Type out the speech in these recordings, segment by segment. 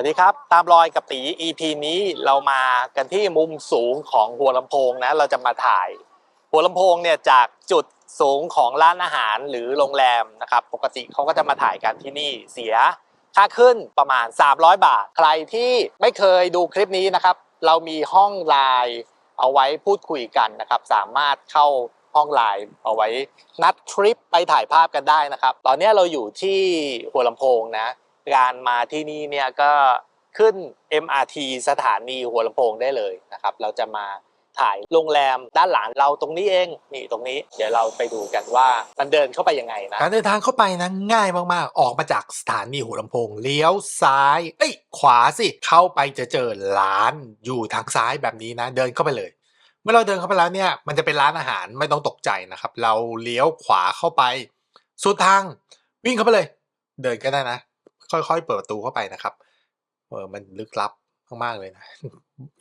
วัสดีครับ ตามรอยกับตี EP นี้เรามากันที่มุมสูงของหัวลำโพงนะ เราจะมาถ่าย หัวลำโพงเนี่ยจากจุดสูงของร้านอาหารหรือโรงแรมนะครับ ปกติเขาก็จะมาถ่ายกันที่นี่เสียค่าขึ้นประมาณ 300 บาท ใครที่ไม่เคยดูคลิปนี้นะครับ เรามีห้องไลน์เอาไว้พูดคุยกันนะครับ สามารถเข้าห้องไลน์เอาไว้นัดทริปไปถ่ายภาพกันได้นะครับ ตอนนี้เราอยู่ที่หัวลำโพงนะ การมาที่นี่เนี่ยก็ขึ้น MRT สถานีหัวลำโพงได้เลยนะครับ เราจะมาถ่ายโรงแรมด้านหลังเราตรงนี้เองนี่ตรงนี้ เดี๋ยวเราไปดูกันว่ามันเดินเข้าไปยังไงนะการเดินทางเข้าไปนะง่ายมากๆ ออกมาจากสถานีหัวลำโพงเลี้ยวซ้าย เอ้ยขวาสิเข้าไปจะเจอร้านอยู่ทางซ้ายแบบนี้นะ เดินเข้าไปเลย เมื่อเราเดินเข้าไปแล้วเนี่ยมันจะเป็นร้านอาหารไม่ต้องตกใจนะครับ เราเลี้ยวขวาเข้าไปสุดทางวิ่งเข้าไปเลย เดินก็ได้นะ ค่อยๆ เปิดประตูเข้าไปนะครับเออมันลึกลับมากๆเลยนะ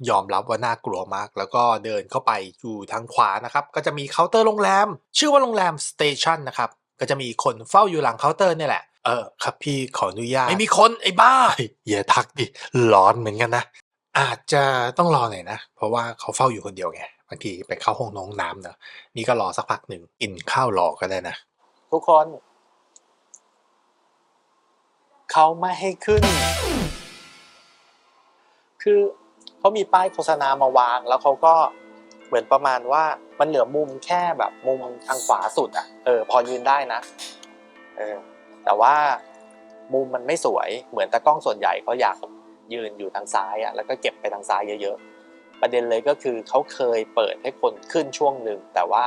ยอมรับว่าน่ากลัวมาก แล้วก็เดินเข้าไปอยู่ทางขวานะครับ ก็จะมีเคาน์เตอร์โรงแรม ชื่อว่าโรงแรมสเตชันนะครับ ก็จะมีคนเฝ้าอยู่หลังเคาน์เตอร์เนี่ยแหละ เออครับพี่ขออนุญาต ไม่มีคนไอ้บ้าอย่าทักดิร้อนเหมือนกันนะ อาจจะต้องรอหน่อยนะ เพราะว่าเขาเฝ้าอยู่คนเดียวไงบางทีไปเข้าห้องน้องน้ำเนอะนี่ก็รอสักพักหนึ่งกินข้าวรอก็ได้นะ ทุกคน เขาไม่ให้ขึ้น คือเขามีป้ายโฆษณามาวาง แล้วเขาก็เหมือนประมาณว่ามันเหลือมุมแค่แบบมุมทางขวาสุดอะเออ พอยืนได้นะเออแต่ว่ามุมมันไม่สวยเหมือนตากล้องส่วนใหญ่เขาอยากยืนอยู่ทางซ้ายอะแล้วก็เก็บไปทางซ้ายเยอะๆ ประเด็นเลยก็คือเขาเคยเปิดให้คนขึ้นช่วงหนึ่งแต่ว่า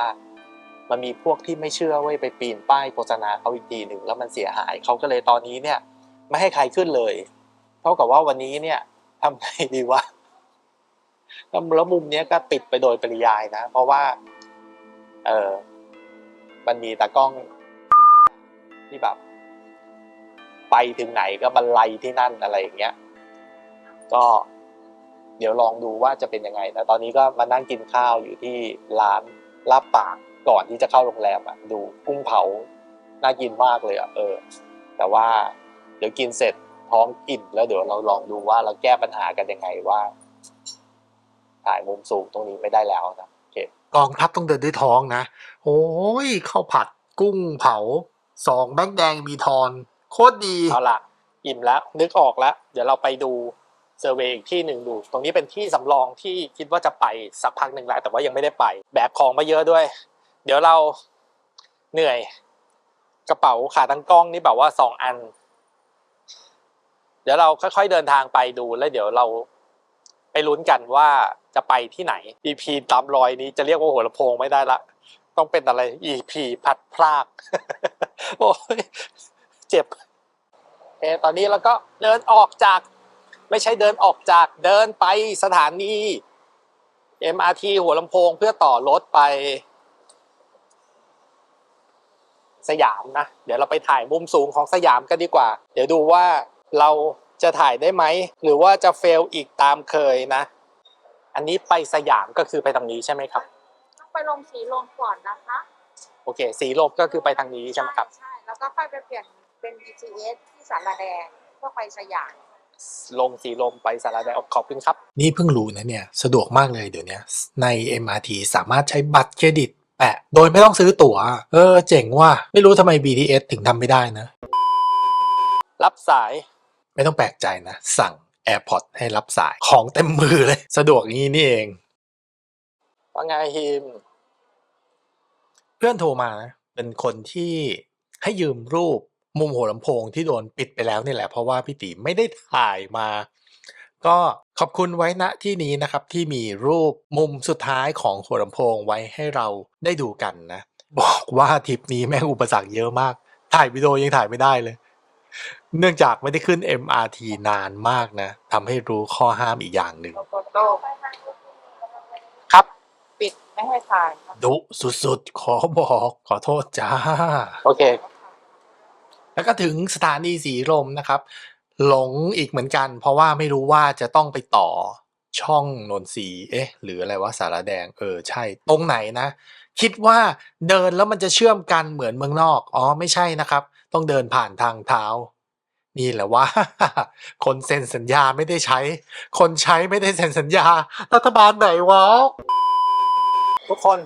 มันมีพวกที่ไม่เชื่อเว้ยไปปีนป้ายโฆษณาเขาอีกทีหนึ่งแล้วมันเสียหายเขาก็เลยตอนนี้เนี่ย ไม่ให้ใครขึ้นเลย เท่ากับว่าวันนี้เนี่ยทำไงดีวะแล้วมุมนี้ก็ปิดไปโดยปริยายนะ เพราะว่า เออมันมีตากล้อง ที่แบบ ไปถึงไหนก็บรรลัยที่นั่นอะไรอย่างเงี้ย ก็เดี๋ยวลองดูว่าจะเป็นยังไงแต่ตอนนี้ก็มานั่งกินข้าวอยู่ที่ร้านลาบปากก่อนที่จะเข้าโรงแรมอะ ดูกุ้งเผาน่ากินมากเลยอะเออ แต่ว่า เดี๋ยวกินเสร็จท้องอิ่มแล้วเดี๋ยวเราลองดูว่าเราแก้ปัญหากันยังไงว่าถ่ายมุมสูงตรงนี้ไม่ได้แล้วนะโอเคกองทัพต้องเดินด้วยท้องนะโอ้ยข้าวผัดกุ้งเผาสองแบงค์แดงมีทอน โคตรดี เอาละอิ่มแล้วนึกออกแล้ว เดี๋ยวเราไปดูเซอร์เวย์อีกที่หนึ่งดู ตรงนี้เป็นที่สำรองที่คิดว่าจะไปสักพักหนึ่งแล้วแต่ว่ายังไม่ได้ไป แบกของมาเยอะด้วย เดี๋ยวเราเหนื่อย กระเป๋าขาตั้งกล้องนี่แบบว่าสองอัน เดี๋ยวเราค่อยๆเดินทางไปดูแล้วเดี๋ยวเราไปลุ้นกันว่าจะไปที่ไหน EP ตามรอยนี้จะเรียกว่าหัวลำโพงไม่ได้ละ ต้องเป็นอะไร EP พัดพลาก โอ้ยเจ็บโอตอนนี้เราก็เดินออกจาก ไม่ใช่เดินออกจากเดินไปสถานี MRT หัวลำโพงเพื่อต่อรถไป สยามนะ เดี๋ยวเราไปถ่ายมุมสูงของสยามกันดีกว่า เดี๋ยวดูว่า เราจะถ่ายได้ไหม หรือว่าจะเฟลอีกตามเคยนะ อันนี้ไปสยามก็คือไปทางนี้ใช่ไหมครับ ต้องไปลงสีลมก่อนนะคะ โอเค สีลมก็คือไปทางนี้ใช่ไหมครับ ใช่ แล้วก็ค่อยไปเปลี่ยนเป็น BTS ที่สารแดงเพื่อไปสยาม ลงสีลมไปสารแดงขอบคุณครับ นี่เพิ่งรู้นะเนี่ย สะดวกมากเลยเดี๋ยวนี้ใน MRT สามารถใช้บัตรเครดิตแปะโดยไม่ต้องซื้อตั๋ว เออ เจ๋งว่ะ ไม่รู้ทำไม BTS ถึงทำไม่ได้นะ รับสาย ไม่ต้องแปลกใจนะ สั่ง AirPod ให้รับสายของเต็มมือเลย สะดวกอย่างนี้นี่เอง ว่าไงฮิม เพื่อนโทรมานะเป็นคนที่ให้ยืมรูปมุมหัวลำโพงที่โดนปิดไปแล้วนี่แหละ เพราะว่าพี่ตีไม่ได้ถ่ายมา ก็ขอบคุณไว้ณที่นี้นะครับ ที่มีรูปมุมสุดท้ายของหัวลำโพงไว้ให้เราได้ดูกันนะ บอกว่าทริปนี้แม่งอุปสรรคเยอะมาก ถ่ายวิดีโอยังถ่ายไม่ได้เลย เนื่องจากไม่ได้ขึ้น MRT นานมากนะทำให้รู้ข้อห้ามอีกอย่างหนึ่งโฟโต้ครับ ปิดไม่ให้ถ่ายครับดุสุดๆ ขอบอกขอโทษจ้า โอเค แล้วก็ถึงสถานีสีลมนะครับ หลงอีกเหมือนกัน เพราะว่าไม่รู้ว่าจะต้องไปต่อช่องนนทรีย์เอ๊ะ หรืออะไรว่าสารแดง เออ ใช่ ตรงไหนนะ คิดว่าเดินแล้วมันจะเชื่อมกันเหมือนเมืองนอก อ๋อ ไม่ใช่นะครับ ต้องเดินผ่านทางเท้า นี่แหละว่า คนเซ็นสัญญาไม่ได้ใช้ คนใช้ไม่ได้เซ็นสัญญา รัฐบาลไหนวะ ทุกคน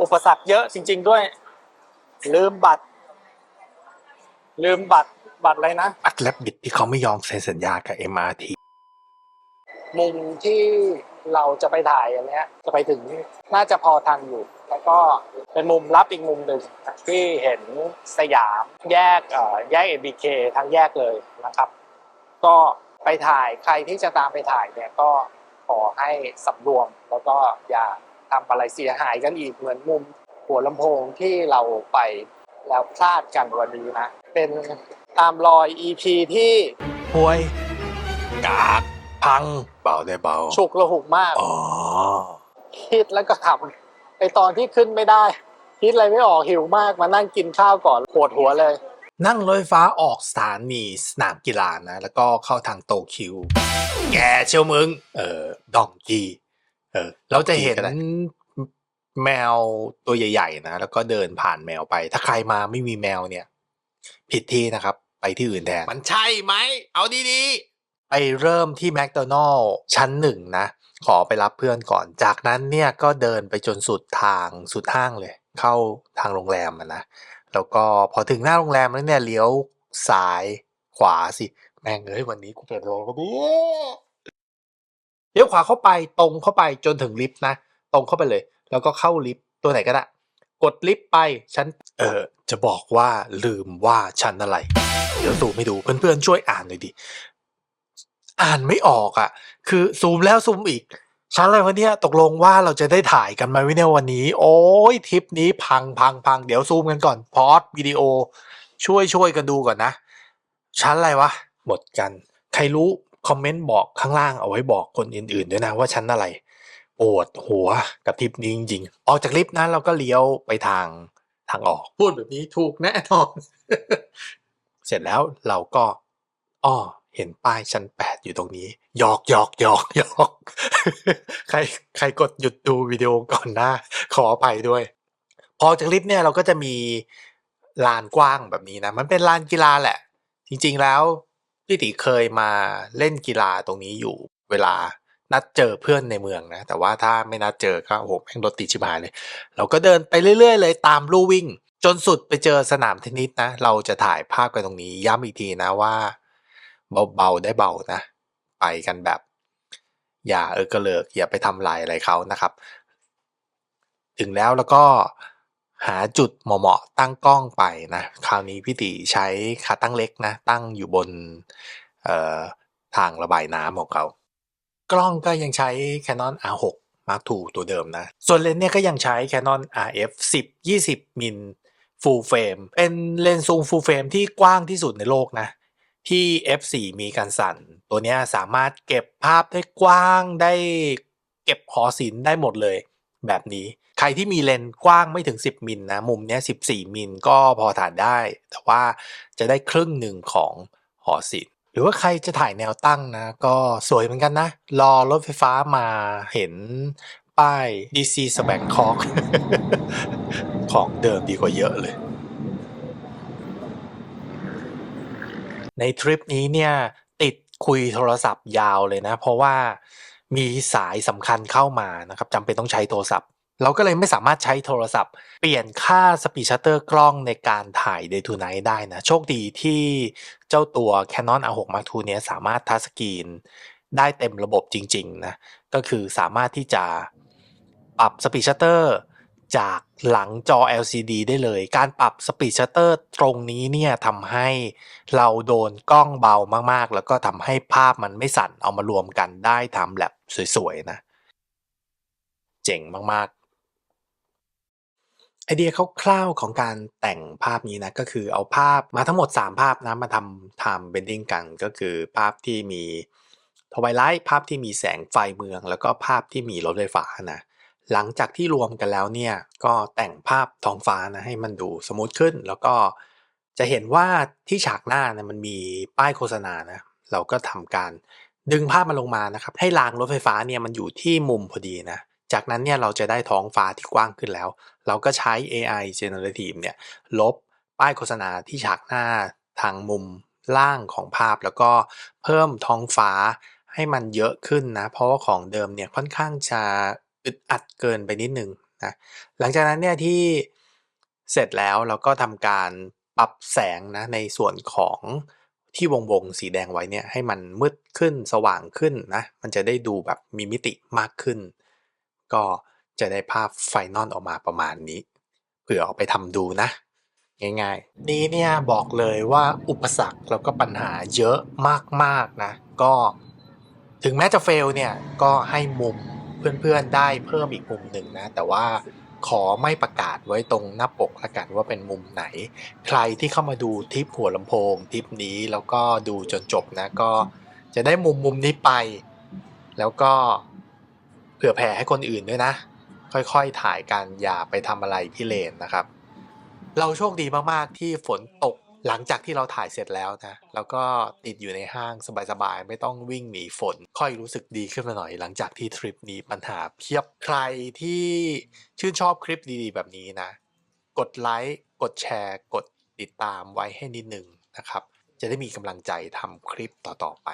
อุปสรรคเยอะจริง ๆด้วย ลืมบัตร ลืมบัตร บัตรอะไรนะอัดแลบบิดที่เขาไม่ยอมเซ็นสัญญากับ MRT มุมที่ เราจะไปถ่ายอันเนี้ยจะไปถึงน่าจะพอทันอยู่ แล้วก็เป็นมุมลับอีกมุมหนึ่งที่เห็นสยามแยกเอ่อแยก MBK ทั้งแยกเลยนะครับ ก็ไปถ่ายใครที่จะตามไปถ่ายเนี่ยก็ขอให้สำรวมแล้วก็อย่าทำอะไรเสียหายกันอีกเหมือนมุมหัวลำโพงที่เราไปแล้วพลาดกันวันนี้นะ เป็นตามรอย EP ที่ห่วยกาก พังเบาได้เบาฉุกระหุกมาก อ๋อคิดแล้วก็ทำไอตอนที่ขึ้นไม่ได้ คิดอะไรไม่ออกหิวมากมานั่งกินข้าวก่อนปวดหัวเลย นั่งรถไฟฟ้าออกสถานีสนามกีฬานะ แล้วก็เข้าทางโตคิว แกเชียวมึง เออดองกีเออเราจะเห็นก็ได้แมวตัวใหญ่ๆนะ แล้วก็เดินผ่านแมวไป ถ้าใครมาไม่มีแมวเนี่ย ผิดที่นะครับ ไปที่อื่นแทนมันใช่ไหม เอาดีๆ ไปเริ่มที่แมคโดนัลล์ชั้นหนึ่งนะ ขอไปรับเพื่อนก่อน จากนั้นเนี่ยก็เดินไปจนสุดทางสุดห้างเลย เข้าทางโรงแรมนะ แล้วก็พอถึงหน้าโรงแรมแล้วเนี่ยเลี้ยวซ้ายขวาสิ แม่งเอ้ยวันนี้กูเปิดโรงก็ดีเลี้ยวขวาเข้าไปตรงเข้าไปจนถึงลิฟต์นะ ตรงเข้าไปเลย แล้วก็เข้าลิฟต์ตัวไหนก็ได้ กดลิฟต์ไปฉันเออจะบอกว่าลืมว่าชั้นอะไร เดี๋ยวซูมให้ดูเพื่อนๆช่วยอ่านหน่อยดิ อ่านไม่ออกอะ คือซูมแล้วซูมอีกชั้นอะไรวะเนี่ยตกลงว่าเราจะได้ถ่ายกันไหมวิเนี่ยวันนี้ โอ้ยทริปนี้พังพังพังเดี๋ยวซูมกันก่อนพอสวิดีโอ ช่วยช่วยกันดูก่อนนะ ชั้นอะไรวะหมดกัน ใครรู้คอมเมนต์บอกข้างล่างเอาไว้บอกคนอื่นๆด้วยนะว่าชั้นอะไรปวดหัวกับทริปนี้จริงๆออกจากลิฟต์นะเราก็เลี้ยวไปทางทางออก พูดแบบนี้ถูกแน่นอน เสร็จแล้วเราก็อ้อ เห็นป้ายชั้นแปดอยู่ตรงนี้หยอกหยอกหยอกหยอกใครใครกดหยุดดูวิดีโอก่อนหน้า ขออภัยด้วย พอจากลิฟต์เนี่ยเราก็จะมีลานกว้างแบบนี้นะ มันเป็นลานกีฬาแหละ จริงๆแล้วพี่ติเคยมาเล่นกีฬาตรงนี้อยู่เวลานัดเจอเพื่อนในเมืองนะ แต่ว่าถ้าไม่นัดเจอก็โอ้โหแม่งรถติดชิบหายเลย เราก็เดินไปเรื่อย ๆ เลยตามลู่วิ่ง จนสุดไปเจอสนามเทนนิสนะ เราจะถ่ายภาพกันตรงนี้ย้ำอีกทีนะว่า เบาๆได้เบานะ ไปกันแบบ อย่าเออกระเลิกอย่าไปทำลายอะไรเขานะครับ ถึงแล้วแล้วก็หาจุดเหมาะๆตั้งกล้องไปนะคราวนี้พี่ติใช้ขาตั้งเล็กนะ ตั้งอยู่บนทางระบายน้ำของเขา กล้องก็ยังใช้ Canon R6 Mark II ตัวเดิมนะ ส่วนเลนส์เนี่ยก็ยังใช้ Canon RF 10 20มิล Full Frame เป็นเลนส์ซูม Full Frame ที่กว้างที่สุดในโลกนะ ที่ F4 มีการสั่น ตัวนี้สามารถเก็บภาพได้กว้างได้เก็บหอศิลป์ได้หมดเลยแบบนี้ ใครที่มีเลนส์กว้างไม่ถึง 10 มิลนะ มุมเนี้ย14 มิลก็พอถ่ายได้ แต่ว่าจะได้ครึ่งหนึ่งของหอศิลป์หรือว่าใครจะถ่ายแนวตั้งนะ ก็สวยเหมือนกันนะ รอรถไฟฟ้ามาเห็นป้าย DC s b a n c o c ของเดิมดีกว่าเยอะเลย ในทริปนี้เนี่ยติดคุยโทรศัพท์ยาวเลยนะ เพราะว่ามีสายสำคัญเข้ามานะครับจำเป็นต้องใช้โทรศัพท์ เราก็เลยไม่สามารถใช้โทรศัพท์ เปลี่ยนค่าสปีชัตเตอร์กล้องในการถ่าย Day to Night ได้นะ โชคดีที่เจ้าตัว Canon R6 Mark II เนี้ยสามารถทัชสกรีนได้เต็มระบบจริง ๆ นะ ก็คือสามารถที่จะปรับสปีชัตเตอร์ จากหลังจอ LCD ได้เลย การปรับสปีดชัตเตอร์ตรงนี้เนี่ยทำให้เราโดนกล้องเบามากๆ แล้วก็ทำให้ภาพมันไม่สั่นเอามารวมกันได้ทำแบบสวยๆ นะ เจ๋งมากๆ ไอเดียคร่าวๆของการแต่งภาพนี้นะ ก็คือเอาภาพมาทั้งหมด 3 ภาพนะ มาทำ time bending กันก็คือภาพที่มีทวายไลท์ภาพที่มีแสงไฟเมือง แล้วก็ภาพที่มีรถไฟฟ้านะ หลังจากที่รวมกันแล้วเนี่ยก็แต่งภาพท้องฟ้านะให้มันดูสมูทขึ้น แล้วก็จะเห็นว่าที่ฉากหน้าเนี่ยมันมีป้ายโฆษณานะเราก็ทำการดึงภาพมันลงมานะครับ ให้รางรถไฟฟ้าเนี่ยมันอยู่ที่มุมพอดีนะจากนั้นเนี่ยเราจะได้ท้องฟ้าที่กว้างขึ้นแล้ว เราก็ใช้ AI generative เนี่ยลบป้ายโฆษณาที่ฉากหน้าทางมุมล่างของภาพ แล้วก็เพิ่มท้องฟ้าให้มันเยอะขึ้นนะ เพราะว่าของเดิมเนี่ยค่อนข้างจะ อึดอัดเกินไปนิดนึงนะหลังจากนั้นเนี่ยที่เสร็จแล้วเราก็ทำการปรับแสงนะในส่วนของที่วงวงๆสีแดงไว้เนี่ยให้มันมืดขึ้นสว่างขึ้นนะมันจะได้ดูแบบมีมิติมากขึ้น ก็จะได้ภาพไฟนอลออกมาประมาณนี้เผื่อเอาไปทำดูนะง่ายๆ นี้เนี่ยบอกเลยว่าอุปสรรคแล้วก็ปัญหาเยอะมากๆนะ ก็ถึงแม้จะเฟลเนี่ยก็ให้มุม เพื่อนๆได้เพิ่มอีกมุมหนึ่งนะ แต่ว่าขอไม่ประกาศไว้ตรงหน้าปกละกันว่าเป็นมุมไหน ใครที่เข้ามาดูทริปหัวลำโพงทริปนี้แล้วก็ดูจนจบนะก็จะได้มุมมุมนี้ไป แล้วก็เผื่อแผ่ให้คนอื่นด้วยนะ ค่อยๆถ่ายกันอย่าไปทำอะไรพี่เลนนะครับ เราโชคดีมากๆที่ฝนตก หลังจากที่เราถ่ายเสร็จแล้วนะแล้วก็ติดอยู่ในห้างสบายๆ ไม่ต้องวิ่งหนีฝน ค่อยรู้สึกดีขึ้นมาหน่อย หลังจากที่ทริปนี้ปัญหาเพียบใครที่ชื่นชอบคลิปดีๆ แบบนี้นะ กดไลค์กดแชร์ กดติดตามไว้ให้นิดนึงนะครับ จะได้มีกำลังใจทำคลิปต่อๆไป